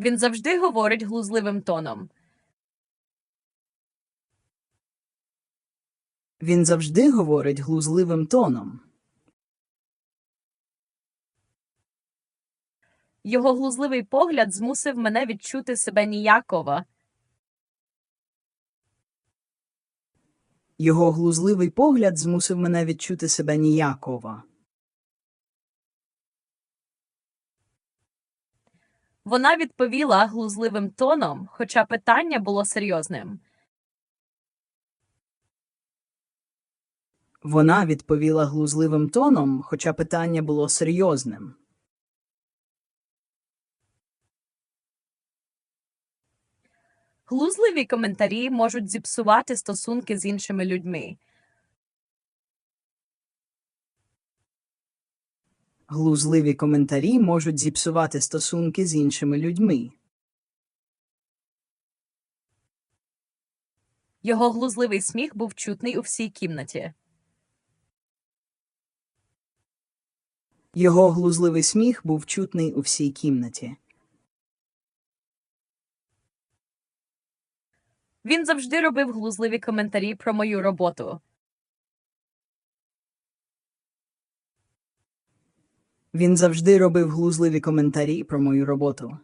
Він завжди говорить глузливим тоном. Він завжди говорить глузливим тоном. Його глузливий погляд змусив мене відчути себе ніяково. Його глузливий погляд змусив мене відчути себе ніяково. Вона відповіла глузливим тоном, хоча питання було серйозним. Вона відповіла глузливим тоном, хоча питання було серйозним. Глузливі коментарі можуть зіпсувати стосунки з іншими людьми. Глузливі коментарі можуть зіпсувати стосунки з іншими людьми. Його глузливий сміх був чутний у всій кімнаті. Його глузливий сміх був чутний у всій кімнаті. Він завжди робив глузливі коментарі про мою роботу. Він завжди робив глузливі коментарі про мою роботу.